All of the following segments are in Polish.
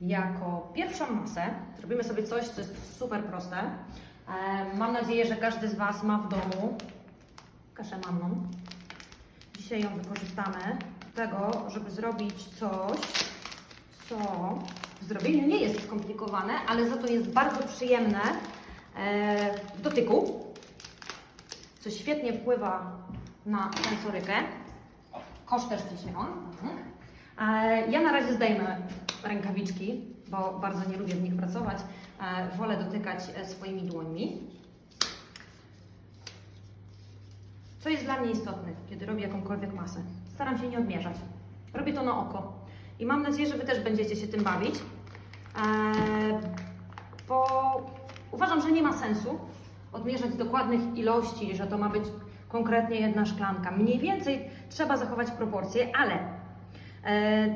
jako pierwszą masę zrobimy sobie coś, co jest super proste. Mam nadzieję, że każdy z Was ma w domu kaszę manną. Dzisiaj ją wykorzystamy do tego, żeby zrobić coś, co w zrobieniu nie jest skomplikowane, ale za to jest bardzo przyjemne e, w dotyku, co świetnie wpływa na sensorykę. Kosz też gdzieś miałam. Mhm. E, Ja na razie zdejmę rękawiczki, bo bardzo nie lubię w nich pracować. E, Wolę dotykać e, swoimi dłońmi. Co jest dla mnie istotne, kiedy robię jakąkolwiek masę? Staram się nie odmierzać. Robię to na oko. I mam nadzieję, że Wy też będziecie się tym bawić, Eee, bo uważam, że nie ma sensu odmierzać dokładnych ilości, że to ma być konkretnie jedna szklanka. Mniej więcej trzeba zachować proporcje, ale e,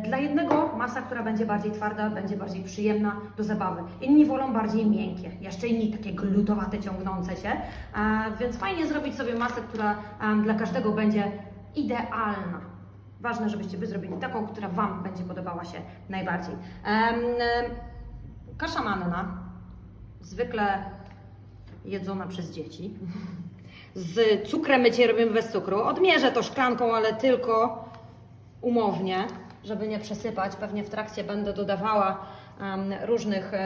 dla jednego masa, która będzie bardziej twarda, będzie bardziej przyjemna do zabawy. Inni wolą bardziej miękkie, jeszcze inni takie glutowate, ciągnące się. E, więc fajnie zrobić sobie masę, która dla każdego będzie idealna. Ważne, żebyście Wy zrobili taką, która Wam będzie podobała się najbardziej. Em, kasza manna, zwykle jedzona przez dzieci. Z cukrem my dzisiaj robimy bez cukru. Odmierzę to szklanką, ale tylko umownie, żeby nie przesypać. Pewnie w trakcie będę dodawała różnych, y,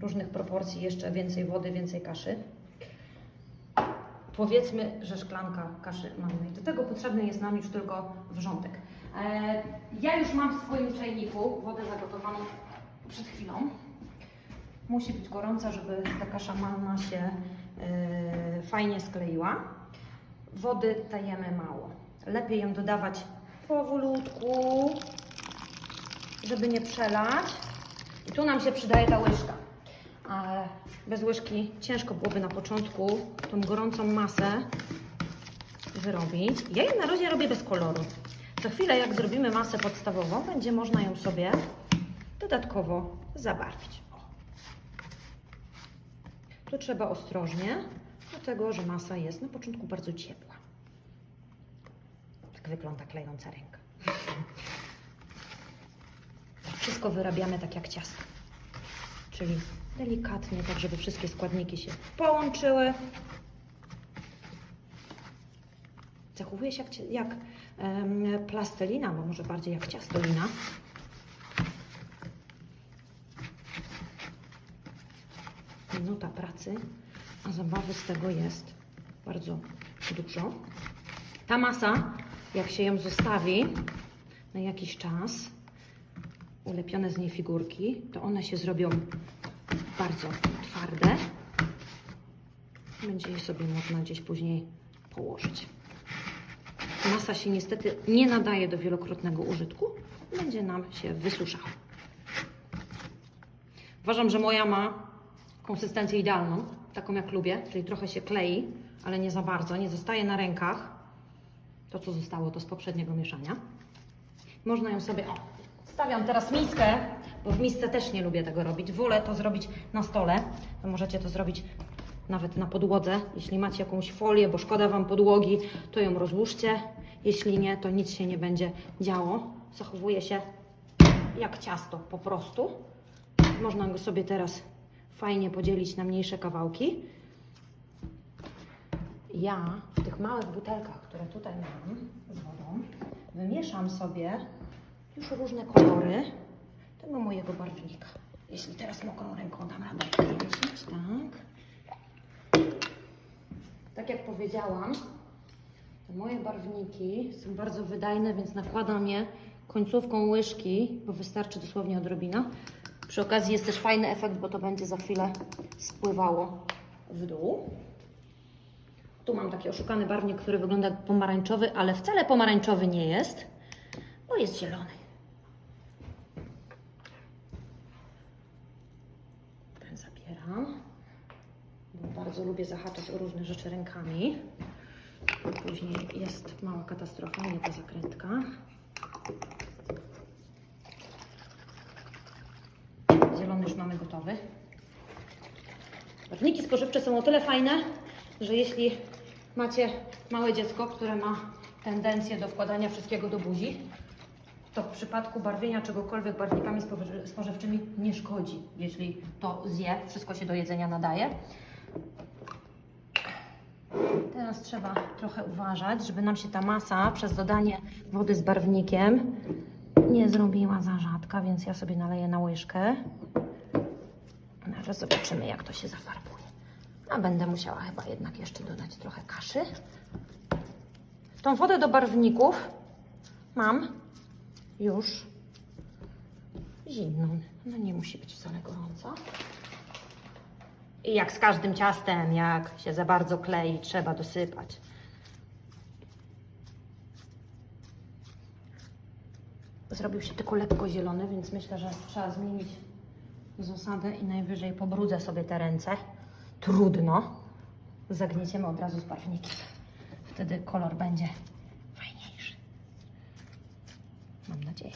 różnych proporcji, jeszcze więcej wody, więcej kaszy. Powiedzmy, że szklanka kaszy mannej. Do tego potrzebny jest nam już tylko wrzątek. E, ja już mam w swoim czajniku wodę zagotowaną przed chwilą. Musi być gorąca, żeby ta kasza manna się e, fajnie skleiła. Wody dajemy mało. Lepiej ją dodawać powolutku, żeby nie przelać. I tu nam się przydaje ta łyżka. Ale bez łyżki ciężko byłoby na początku tą gorącą masę wyrobić. Ja ją na razie robię bez koloru. Za chwilę, jak zrobimy masę podstawową, będzie można ją sobie dodatkowo zabarwić. Tu trzeba ostrożnie, dlatego że masa jest na początku bardzo ciepła. Wygląda klejąca ręka. Wszystko wyrabiamy tak jak ciasto czyli delikatnie, tak żeby wszystkie składniki się połączyły. Zachowuje się jak, jak plastelina, bo może bardziej jak ciastolina. Minuta pracy, a zabawy z tego jest bardzo dużo. Ta masa, jak się ją zostawi na jakiś czas, ulepione z niej figurki, to one się zrobią bardzo twarde. Będzie je sobie można gdzieś później położyć. Masa się niestety nie nadaje do wielokrotnego użytku. Będzie nam się wysuszała. Uważam, że moja ma konsystencję idealną, taką jak lubię, czyli trochę się klei, ale nie za bardzo, nie zostaje na rękach. To, co zostało, to z poprzedniego mieszania. Można ją sobie. O, stawiam teraz miskę, bo w misce też nie lubię tego robić. Wolę to zrobić na stole. To możecie to zrobić nawet na podłodze. Jeśli macie jakąś folię, bo szkoda Wam podłogi, to ją rozłóżcie. Jeśli nie, to nic się nie będzie działo. Zachowuje się jak ciasto po prostu. Można go sobie teraz fajnie podzielić na mniejsze kawałki. Ja w tych małych butelkach, które tutaj mam z wodą, wymieszam sobie już różne kolory tego mojego barwnika. Jeśli teraz mokrą ręką dam radę kręcić, tak. Tak jak powiedziałam, te moje barwniki są bardzo wydajne, więc nakładam je końcówką łyżki, bo wystarczy dosłownie odrobina. Przy okazji jest też fajny efekt, bo to będzie za chwilę spływało w dół. Tu mam taki oszukany barwnik, który wygląda jak pomarańczowy, ale wcale pomarańczowy nie jest, bo jest zielony. Ten zabieram, bo bardzo lubię zahaczać o różne rzeczy rękami. Później jest mała katastrofa, nie ta zakrętka. Zielony już mamy gotowy. Barwniki spożywcze są o tyle fajne, że jeśli macie małe dziecko, które ma tendencję do wkładania wszystkiego do buzi, to w przypadku barwienia czegokolwiek barwnikami spoży- spożywczymi nie szkodzi, jeśli to zje, wszystko się do jedzenia nadaje. Teraz trzeba trochę uważać, żeby nam się ta masa przez dodanie wody z barwnikiem nie zrobiła za rzadka, więc ja sobie naleję na łyżkę. Zaraz zobaczymy, jak to się zafarbuje. A będę musiała chyba jednak jeszcze dodać trochę kaszy. Tą wodę do barwników mam już zimną. No nie musi być wcale gorąca. I jak z każdym ciastem, jak się za bardzo klei, trzeba dosypać. Zrobił się tylko lekko zielony, więc myślę, że trzeba zmienić zasadę i najwyżej pobrudzę sobie te ręce. Trudno. Zagnieciemy od razu z barwnikiem. Wtedy kolor będzie fajniejszy. Mam nadzieję.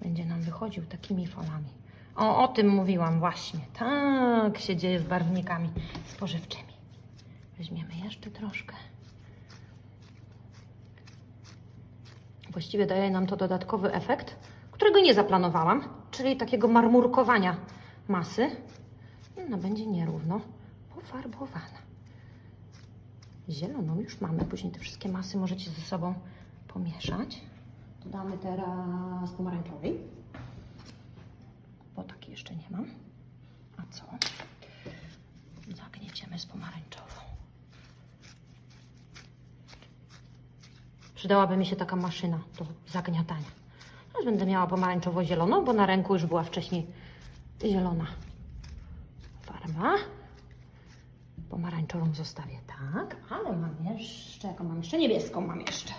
Będzie nam wychodził takimi falami. O, o tym mówiłam właśnie. Tak się dzieje z barwnikami spożywczymi. Weźmiemy jeszcze troszkę. Właściwie daje nam to dodatkowy efekt, którego nie zaplanowałam, czyli takiego marmurkowania masy. Ona będzie nierówno pofarbowana. Zieloną już mamy, później te wszystkie masy możecie ze sobą pomieszać. Dodamy teraz pomarańczowej, bo takiej jeszcze nie mam. A co? Zagnieciemy z pomarańczową. Przydałaby mi się taka maszyna do zagniatania. Teraz będę miała pomarańczowo-zieloną, bo na ręku już była wcześniej zielona farba. Pomarańczową zostawię tak, ale mam jeszcze, jaką mam jeszcze? Niebieską mam jeszcze.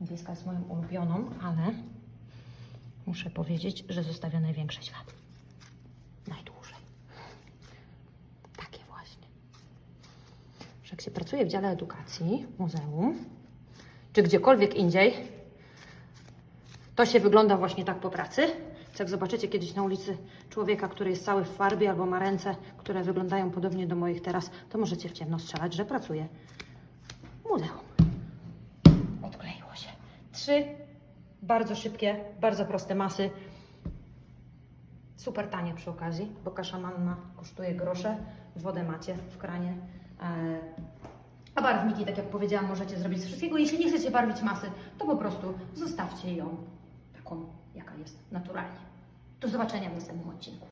Niebieska jest moją ulubioną, ale muszę powiedzieć, że zostawia największy ślad. Najdłużej. Takie właśnie. Że jak się pracuje w dziale edukacji, muzeum, czy gdziekolwiek indziej, to się wygląda właśnie tak po pracy. Jak zobaczycie kiedyś na ulicy człowieka, który jest cały w farbie albo ma ręce, które wyglądają podobnie do moich teraz, to możecie w ciemno strzelać, że pracuje w muzeum. Odkleiło się. Trzy bardzo szybkie, bardzo proste masy. Super tanie przy okazji, bo kasza manna kosztuje grosze, wodę macie w kranie. E, A barwniki, tak jak powiedziałam, możecie zrobić z wszystkiego. Jeśli nie chcecie barwić masy, to po prostu zostawcie ją taką, jaka jest naturalnie. Do zobaczenia w następnym odcinku.